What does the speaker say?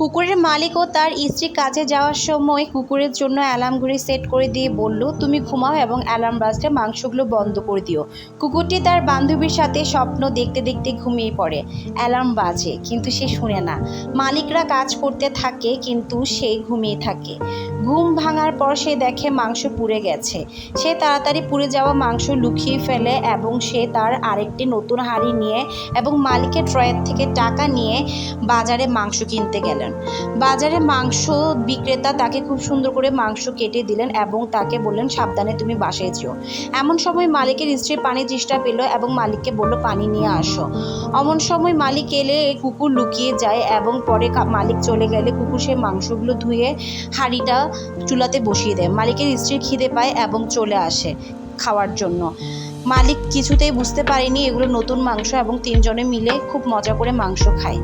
কুকুরের মালিক ও তার স্ত্রী কাজে যাওয়ার সময় কুকুরের জন্য অ্যালার্ম সেট করে দিয়ে বলল, তুমি ঘুমাও এবং অ্যালার্ম বাজলে মাংসগুলো বন্ধ করে দিও। কুকুরটি তার বান্ধবীর সাথে স্বপ্ন দেখতে দেখতে ঘুমিয়ে পড়ে। অ্যালার্ম বাজে, কিন্তু সে শুনে না। মালিকরা কাজ করতে থাকে, কিন্তু সে ঘুমিয়ে থাকে। ঘুম ভাঙার পর সে দেখে মাংস পুড়ে গেছে। সে তাড়াতাড়ি পুড়ে যাওয়া মাংস লুকিয়ে ফেলে এবং সে তার আরেকটি নতুন হাঁড়ি নিয়ে এবং মালিকের ট্রয়ের থেকে টাকা নিয়ে বাজারে মাংস কিনতে গেলেন। বাজারে মাংস বিক্রেতা তাকে খুব সুন্দর করে মাংস কেটে দিলেন এবং তাকে বললেন, সাবধানে তুমি বাসায় যেও। এমন সময় মালিকের স্ত্রী পানি চেষ্টা পেল এবং মালিককে বলল, পানি নিয়ে আসো। এমন সময় মালিক এলে কুকুর লুকিয়ে যায় এবং পরে মালিক চলে গেলে কুকুর সেই মাংসগুলো ধুয়ে হাঁড়িটা চুলাতে বসিয়ে দেয়। মালিকের স্ত্রী খিদে পায় এবং চলে আসে খাওয়ার জন্য। মালিক কিছুতেই বুঝতে পারেনি এগুলো নতুন মাংস এবং তিনজনে মিলে খুব মজা করে মাংস খায়।